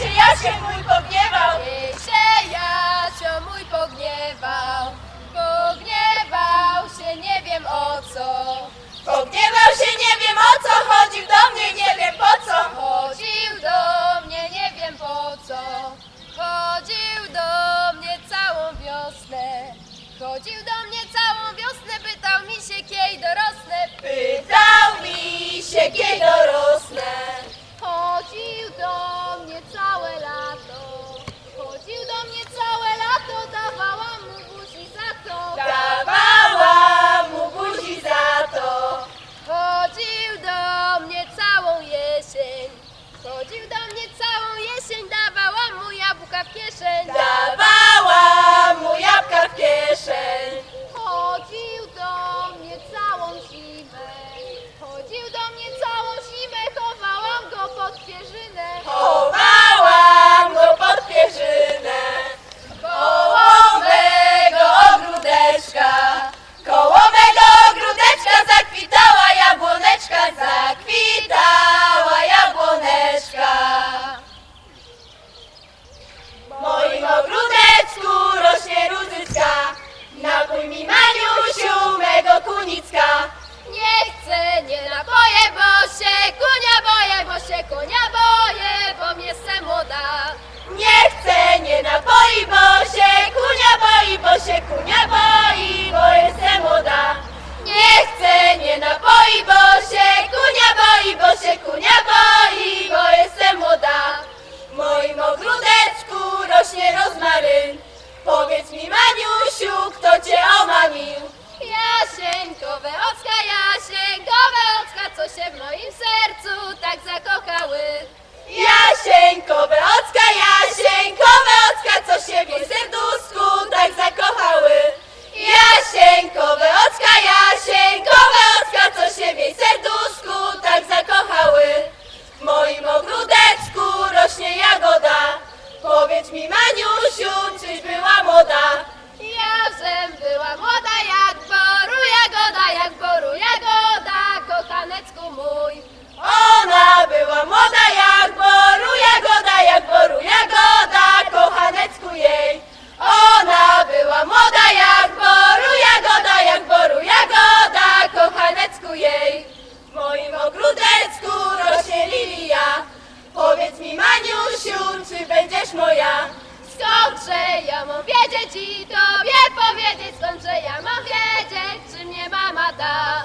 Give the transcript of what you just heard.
przyjaciel mój pogniewał. Jej przyjaciel mój pogniewał. Pogniewał się, nie wiem o co. Pogniewał się, nie wiem o co. Chodził do mnie, nie wiem po co. Chodził do mnie, nie wiem po co. Chodził do mnie całą wiosnę. Chodził do mnie całą wiosnę, pytał mi się, kiedy dorosnę. Pytał kieszeń. Tak. się kunia boi, bo jestem młoda. Nie chcę, nie napoi, bo się kunia boi, bo się kunia boi, bo jestem młoda. W moim ogródeczku rośnie rozmaryn. Powiedz mi, Maniusiu, kto cię omamił? Jasień miłość moja. Skądże ja mam wiedzieć i tobie powiedzieć, skądże ja mam wiedzieć, czy mnie mama da.